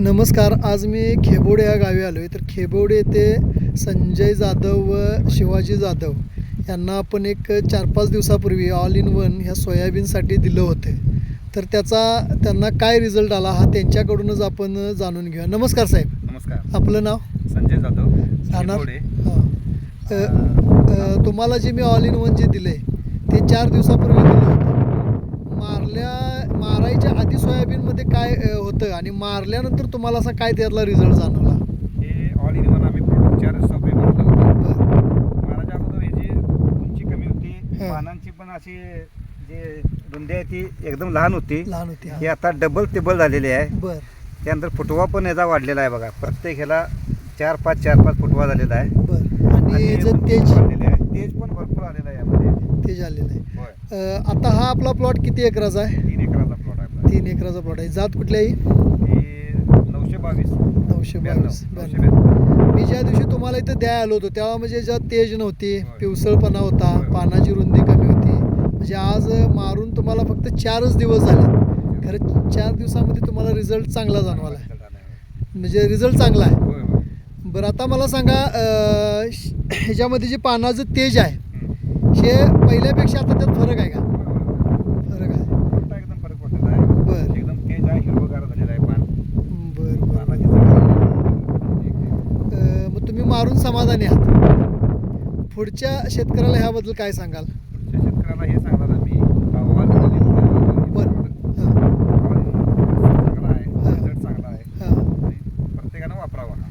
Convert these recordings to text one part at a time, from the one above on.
नमस्कार आज मी खेबोडे या गावी आलो आहे तर खेबोडे येथे संजय जाधव व शिवाजी जाधव यांना आपण एक चार पाच दिवसापूर्वी ऑल इन वन ह्या सोयाबीनसाठी दिलं होते. तर त्याचा त्यांना काय रिझल्ट आला हा त्यांच्याकडूनच आपण जाणून घेऊया. नमस्कार साहेब. नमस्कार. आपलं नाव? संजय जाधव राहणार. हां. तुम्हाला जे मी ऑल इन वन जे दिले ते चार दिवसापूर्वी दिलं होतं. मारल्या मारायच्या आधी सोयाबीनमध्ये काय होतं आणि मारल्यानंतर तुम्हाला असा काय त्यातला रिझल्ट जाणवला? हे ऑल इन वन आम्ही प्रोडक्ट चार अगोदर याची उंची कमी होती. पानांची पण अशी जे रुंदी आहे ती एकदम लहान होती. लहान होती ही. आता डबल टेबल झालेली आहे. बरं. त्यानंतर फुटवा पण याचा वाढलेला आहे बघा. प्रत्येक ह्याला चार पाच चार पाच फुटवा झालेला आहे. बरं. आणि तेज पण भरपूर आलेला आहे यामध्ये. तेज आलेलं आहे अ, आता हा आपला प्लॉट किती एकराचा आहे? तीन एकराचा प्लॉट आहे. आपला. तीन एकराचा प्लॉट आहे. जात कुठल्याही? हे नऊशे बावीस. नऊशे ब्याण्णव. बावीस नऊशे ब्याण्णव. ब्याण्णव मी ज्या दिवशी तुम्हाला इथं द्याय आलो होतो तेव्हा म्हणजे ज्यात तेज नव्हती होय. पिवसळपणा होता होय. पानाची रुंदी कमी होती. म्हणजे आज मारून तुम्हाला फक्त चारच दिवस झाले. खरं चार दिवसामध्ये तुम्हाला रिझल्ट चांगला जाणवाला आहे म्हणजे रिझल्ट चांगला आहे. होय होय. बरं आता मला सांगा अं, ह्याच्यामध्ये जे पानाचं तेज आहे. हे पहिल्यापेक्षा आता त्यात फरक आहे का. फरक आहे. एकदम फरक पडलेला आहे. बरं. एकदम तेज आहे हिरवगार झालेला आहे पान. बरं मग तुम्ही मारून समाधानी आहात. पुढच्या शेतकऱ्याला ह्याबद्दल काय सांगाल? पुढच्या शेतकऱ्याला हे सांगणार आम्ही अहवाल म्हणजे बरं हां चांगला आहे हा. रिझल्ट चांगला आहे हां आणि प्रत्येकानं वापरावा हा.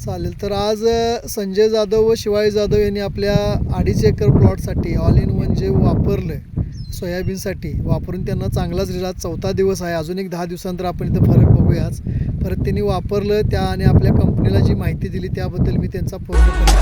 चालेल. तर आज संजय जाधव व शिवाजी जाधव यांनी आपल्या अडीच एकर प्लॉटसाठी ऑल इन वन जे वापरलं सोयाबीनसाठी वापरून त्यांना चांगलाच रिलाज चौथा दिवस आहे. अजून एक दहा दिवसानंतर आपण इथं फरक बघूयाच. परत त्यांनी वापरलं त्या आणि आपल्या कंपनीला जी माहिती दिली त्याबद्दल मी त्यांचा पूर्णपणे